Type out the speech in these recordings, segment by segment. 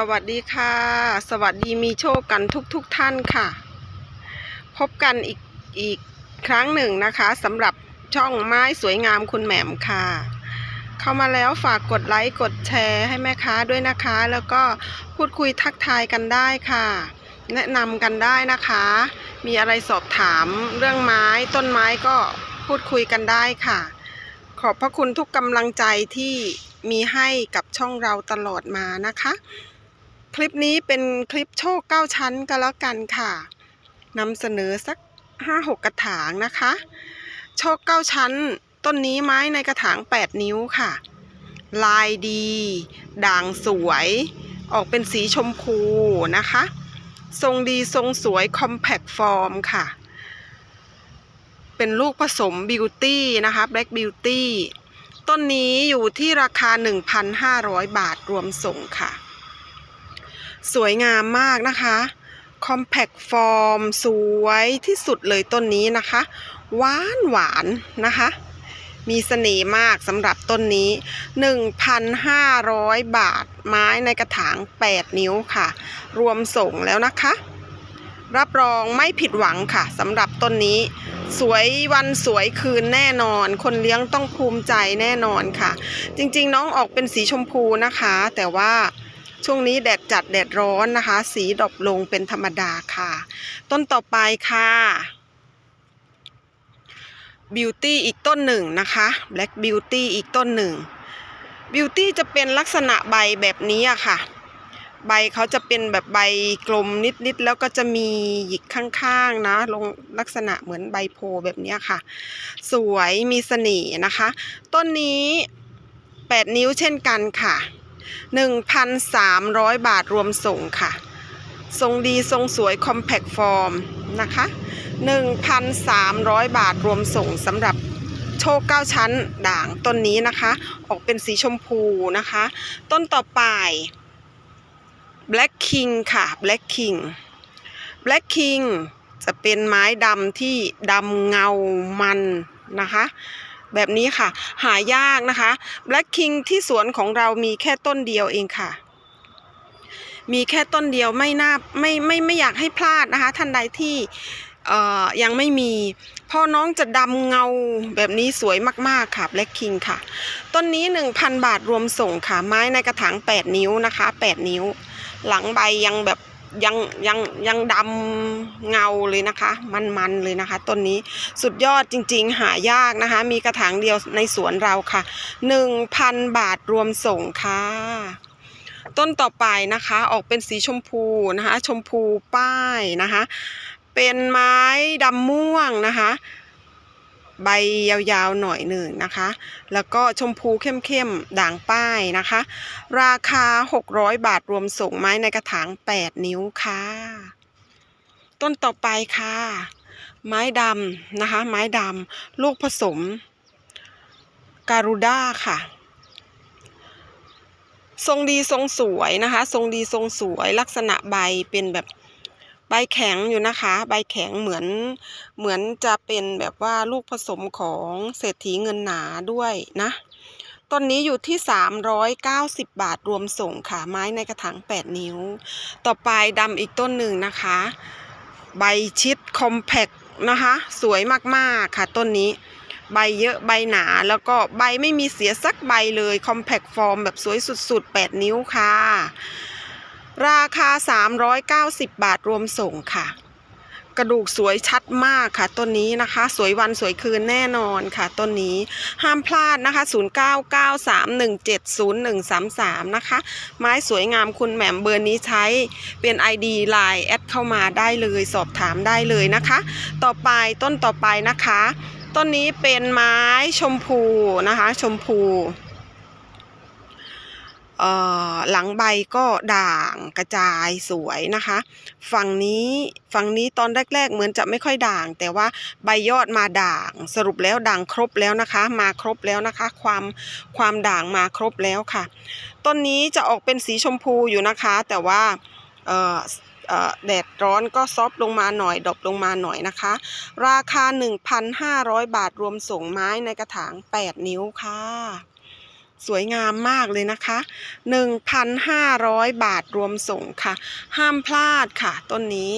สวัสดีค่ะ สวัสดีมีโชคกันทุกๆทท่านค่ะ พบกันอีกอีกครั้งหนึ่งนะคะสำหรับช่องไม้สวยงามคุณแหม่มค่ะ เข้ามาแล้วฝากกดไลค์กดแชร์ให้แม่ค้าด้วยนะคะ แล้วก็พูดคุยทักทายกันได้ค่ะ แนะนำกันได้นะคะ มีอะไรสอบถามเรื่องไม้ต้นไม้ก็พูดคุยกันได้ค่ะ ขอบพระคุณทุกกำลังใจที่มีให้กับช่องเราตลอดมานะคะ คลิปนี้เป็นคลิปโชคเก้าชั้นก็แล้วกันค่ะนำเสนอสักห้าหกกระถางนะคะ โชคเก้าชั้น ต้นนี้ไม้ในกระถาง8นิ้วค่ะ ลายดี ด่างสวย ออกเป็นสีชมพูนะคะ ทรงดีทรงสวย Compact Form ค่ะ เป็นลูกผสมบิวตี้นะคะ Black Beauty ต้นนี้อยู่ที่ราคา 1,500 บาทรวมส่งค่ะ สวยงามมากนะคะ Compact Form สวยที่สุดเลยต้นนี้นะคะ หวานหวานนะคะ มีเสน่ห์มากสำหรับต้นนี้ 1,500 บาทไม้ในกระถาง 8 นิ้วค่ะ รวมส่งแล้วนะคะ รับรองไม่ผิดหวังค่ะสำหรับต้นนี้ สวยวันสวยคืนแน่นอน คนเลี้ยงต้องภูมิใจแน่นอนค่ะ จริงๆ น้องออกเป็นสีชมพูนะคะ แต่ว่า ช่วงนี้แดดจัดแดดร้อนนะคะ สีดรอปลงเป็นธรรมดาค่ะ ต้นต่อไปค่ะ Beauty อีกต้นหนึ่งนะคะ Black Beauty อีกต้นหนึ่ง Beauty จะเป็นลักษณะใบแบบนี้อะค่ะ ใบเขาจะเป็นแบบใบกลมนิดๆแล้วก็จะมีหยิกข้างๆนะลงลักษณะเหมือนใบโพแบบนี้ค่ะ สวยมีเสน่ห์นะคะ ต้นนี้ 8 นิ้วเช่นกันค่ะ 1,300 บาทรวมส่งค่ะ ทรงดีทรงสวย Compact Form นะคะ 1,300 บาทรวมส่งสำหรับโชคเก้าชั้นด่างต้นนี้นะคะ ออกเป็นสีชมพูนะคะ ต้นต่อไป Black King ค่ะ Black King Black King จะเป็นไม้ดำที่ดำเงามันนะคะ แบบนี้ค่ะ หายากนะคะ Black King ที่สวนของเรามีแค่ต้นเดียวเองค่ะ มีแค่ต้นเดียวไม่น่าไม่ไม่ไม่อยากให้พลาดนะคะ ท่านใดที่เอ่อยังไม่มีพ่อน้องจะดำเงาแบบนี้สวยมากๆค่ะ Black King ค่ะ ต้นนี้ 1,000 บาทรวมส่งค่ะ ไม้ในกระถาง 8 นิ้วนะคะ 8 นิ้ว หลังใบยังแบบ ยังยังยังดำเงาเลยนะคะ มันมันเลยนะคะต้นนี้สุดยอดจริงๆ หายากนะคะ มีกระถางเดียวในสวนเราค่ะ 1,000 บาทรวมส่งค่ะ ต้นต่อไปนะคะ ออกเป็นสีชมพูนะคะ ชมพูป้ายนะคะ เป็นไม้ดำม่วงนะคะ ใบยาวๆหน่อยหนึ่งนะคะ แล้วก็ชมพูเข้มๆ ด่างป้ายนะคะ ราคา 600 บาทรวมส่งไม้ในกระถาง 8 นิ้วค่ะ ต้นต่อไปค่ะ ไม้ดำนะคะ ไม้ดำลูกผสม การูด้าค่ะ ทรงดีทรงสวยนะคะ ทรงดีทรงสวยลักษณะใบเป็นแบบ ใบแข็งอยู่นะคะ ใบแข็งเหมือนเหมือนจะเป็นแบบว่าลูกผสมของเศรษฐีเงินหนาด้วยนะต้นนี้อยู่ที่ 390 บาทรวมส่งค่ะ ไม้ในกระถาง 8 นิ้ว ต่อไปดำอีกต้นหนึ่งนะคะ ใบชิดคอมแพคนะคะ สวยมากๆค่ะต้นนี้ ใบเยอะใบหนาแล้วก็ใบไม่มีเสียสักใบเลย Compact Form แบบสวยสุดๆ 8 นิ้วค่ะ ราคา 390 บาทรวมส่งค่ะ กระดูกสวยชัดมากค่ะต้นนี้นะคะ สวยวันสวยคืนแน่นอนค่ะต้นนี้ห้ามพลาดนะคะ 0993170133 นะคะ ไม้สวยงามคุณแหม่มเบอร์นี้ใช้เป็น ID Line แอดเข้ามาได้เลยสอบถามได้เลยนะคะ ต่อไปต้นต่อไปนะคะ ต้นนี้เป็นไม้ชมพูนะคะ ชมพู หลังใบก็ด่างกระจายสวยนะคะ ฝั่งนี้ฝั่งนี้ตอนแรก ๆ เหมือนจะไม่ค่อยด่าง แต่ว่าใบยอดมาด่างสรุปแล้วด่างครบแล้วนะคะ มาครบแล้วนะคะ ความความด่างมาครบแล้วค่ะ ต้นนี้จะออกเป็นสีชมพูอยู่นะคะ แต่ว่าแดดร้อนก็ซอฟลงมาหน่อยดรอปลงมาหน่อยนะคะ ราคา 1,500 บาทรวมส่งไม้ในกระถาง 8 นิ้วค่ะ สวยงามมากเลยนะคะ 1,500 บาทรวมส่งค่ะ ห้ามพลาดค่ะ ต้นนี้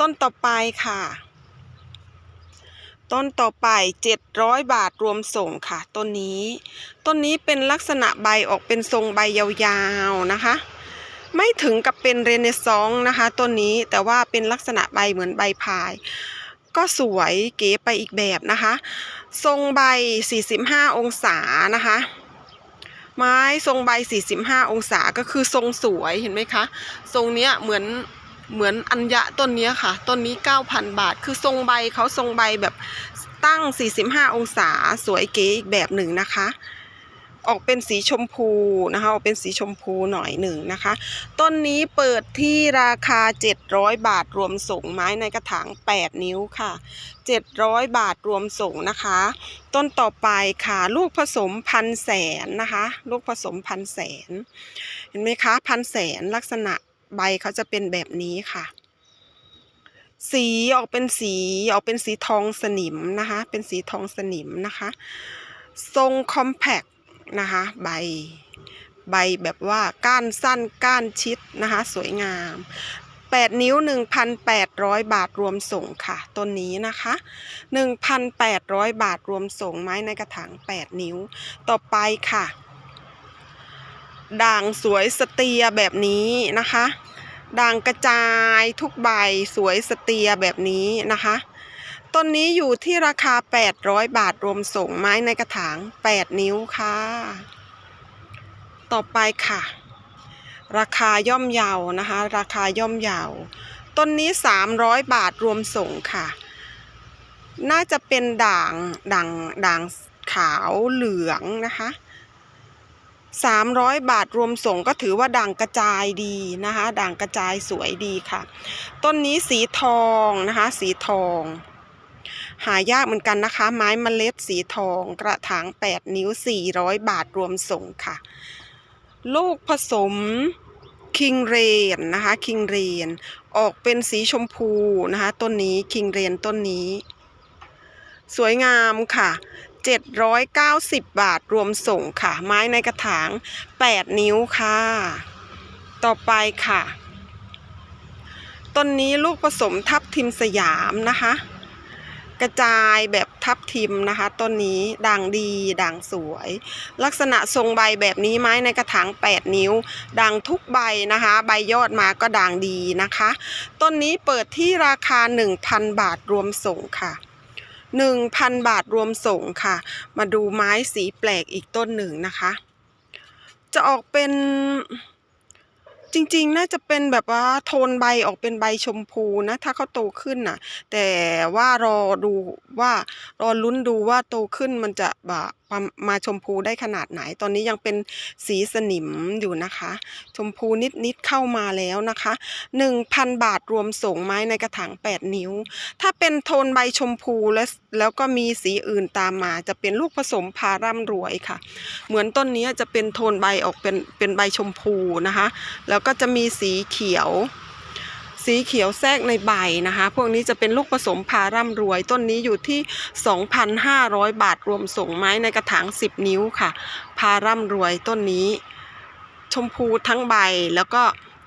ต้นต่อไปค่ะ ต้นต่อไป 700 บาทรวมส่งค่ะ ต้นนี้ ต้นนี้เป็นลักษณะใบออกเป็นทรงใบยาวๆนะคะไม่ถึงกับเป็นเรเนซองส์นะคะต้นนี้แต่ว่าเป็นลักษณะใบเหมือนใบพาย ก็สวยเก๋ไปอีกแบบนะคะ ทรงใบ 45 องศานะคะ ไม้ทรงใบ 45 องศาก็คือทรงสวยเห็นไหมคะ ทรงเนี้ยเหมือนเหมือนอัญญะต้นเนี้ยค่ะ ต้นนี้ 9,000 บาท คือทรงใบเขาทรงใบแบบตั้ง 45 องศา สวยเก๋อีกแบบหนึ่งนะคะ ออกเป็นสีชมพูนะคะออกเป็นสีชมพูหน่อยหนึ่งนะคะ ต้นนี้เปิดที่ราคา 700 บาทรวมส่งไม้ในกระถาง 8 นิ้วค่ะ 700 บาทรวมส่งนะคะ ต้นต่อไปค่ะ ลูกผสมพันแสนนะคะ ลูกผสมพันแสน เห็นไหมคะ พันแสนลักษณะใบเขาจะเป็นแบบนี้ค่ะสีออกเป็นสีออกเป็นสีทองสนิมนะคะ เป็นสีทองสนิมนะคะ ทรงคอมแพค นะคะ ใบ ใบแบบว่าก้านสั้นก้านชิดนะคะ สวยงาม 8 นิ้ว 1,800 บาทรวมส่งค่ะ ต้นนี้นะคะ 1,800 บาทรวมส่งไม้ในกระถาง 8 นิ้ว ต่อไปค่ะ ด่างสวยสเตียแบบนี้นะคะด่างกระจายทุกใบสวยสเตียแบบนี้นะคะ ต้นนี้อยู่ที่ราคา 800 บาทรวมส่งไม้ในกระถาง 8 นิ้วค่ะ ต่อไปค่ะ ราคาย่อมเยาวนะคะ ราคาย่อมเยาวต้นนี้ 300 บาทรวมส่งค่ะ น่าจะเป็นด่างด่างด่างขาวเหลืองนะคะ300บาทรวมส่งก็ถือว่าด่างกระจายดีนะคะ ด่างกระจายสวยดีค่ะ ต้นนี้สีทองนะคะ สีทอง หายากเหมือนกันนะคะ ไม้เมล็ดสีทอง กระถาง 8 นิ้ว 400 บาทรวมส่งค่ะ ลูกผสมคิงเรนนะคะคิงเรนออกเป็นสีชมพูนะคะต้นนี้คิงเรนต้นนี้ สวยงามค่ะ 790 บาทรวมส่งค่ะ ไม้ในกระถาง 8 นิ้วค่ะ ต่อไปค่ะ ต้นนี้ลูกผสมทับทิมสยามนะคะ กระจายแบบทับทิมนะคะ ต้นนี้ด่างดีด่างสวย ลักษณะทรงใบแบบนี้ไม้ในกระถาง 8 นิ้วด่างทุกใบนะคะ ใบยอดมาก็ด่างดีนะคะ ต้นนี้เปิดที่ราคา 1,000 บาทรวมส่งค่ะ1,000 บาทรวมส่งค่ะ มาดูไม้สีแปลกอีกต้นหนึ่งนะคะ จะออกเป็น จริงๆ น่าจะเป็นแบบว่าโทนใบออกเป็นใบชมพูนะ ถ้าเขาโตขึ้นน่ะ แต่ว่ารอดูว่ารอลุ้นดูว่าโตขึ้นมันจะแบบมาชมพูได้ขนาดไหน ตอนนี้ยังเป็นสีสนิมอยู่นะคะ ชมพูนิดๆเข้ามาแล้วนะคะ 1,000 บาทรวมส่งไม้ในกระถาง 8 นิ้ว ถ้าเป็นโทนใบชมพูแล้วแล้วก็มีสีอื่นตามมา จะเป็นลูกผสมพาร่ำรวยค่ะ เหมือนต้นนี้จะเป็นโทนใบออกเป็นเป็นใบชมพูนะคะ แล้วก็จะมีสีเขียว สีเขียวแทรกในใบนะคะ พวกนี้จะเป็นลูกผสมพาร่ำรวย ต้นนี้อยู่ที่ 2,500 บาทรวมส่งไม้ในกระถาง 10 นิ้วค่ะ พาร่ำรวยต้นนี้ ชมพูทั้งใบแล้วก็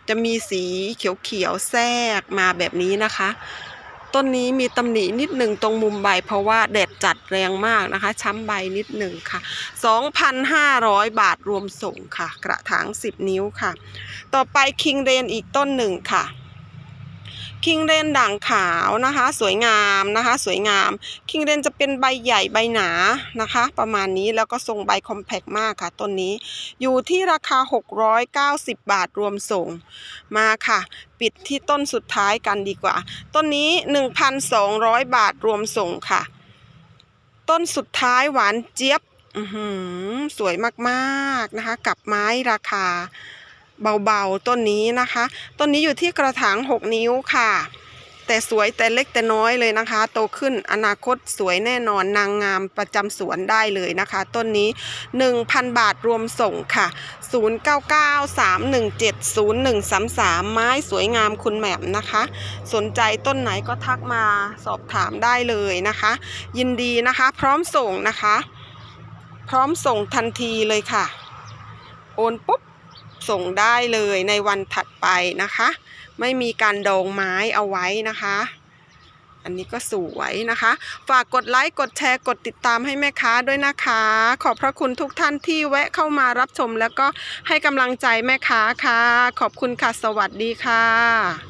จะมีสีเขียวๆแทรกมาแบบนี้นะคะ ต้นนี้มีตำหนินิดหนึ่งตรงมุมใบ เพราะว่าแดดจัดแรงมากนะคะ ช้ำใบนิดหนึ่งค่ะ 2,500 บาทรวมส่งค่ะ กระถาง 10 นิ้วค่ะ ต่อไปคิงเรนอีกต้นหนึ่งค่ะ คิงเรนด่างขาวนะคะ สวยงามนะคะ สวยงาม คิงเรนจะเป็นใบใหญ่ใบหนานะคะ ประมาณนี้แล้วก็ทรงใบคอมแพกมากค่ะต้นนี้ อยู่ที่ราคา 690 บาทรวมส่งมาค่ะ ปิดที่ต้นสุดท้ายกันดีกว่า ต้นนี้ 1,200 บาทรวมส่งค่ะ ต้นสุดท้ายหวานเจี๊ยบอือหือสวยมากๆนะคะ กับไม้ราคา เบาๆต้นนี้นะคะ ต้นนี้อยู่ที่กระถาง 6 นิ้วค่ะ แต่สวยแต่เล็กแต่น้อยเลยนะคะ โตขึ้นอนาคตสวยแน่นอนนางงามประจำสวนได้เลยนะคะ ต้นนี้ 1,000 บาทรวมส่งค่ะ 0993170133 ไม้สวยงามคุณแหม่มนะคะ สนใจต้นไหนก็ทักมาสอบถามได้เลยนะคะ ยินดีนะคะ พร้อมส่งนะคะ พร้อมส่งทันทีเลยค่ะ โอนปุ๊บ ส่งได้เลยในวันถัดไปนะคะ ไม่มีการดองไม้เอาไว้นะคะ อันนี้ก็สวยนะคะ ฝากกดไลค์กดแชร์กดติดตามให้แม่ค้าด้วยนะคะ ขอบพระคุณทุกท่านที่แวะเข้ามารับชมแล้วก็ให้กำลังใจแม่ค้าค่ะ ขอบคุณค่ะ สวัสดีค่ะ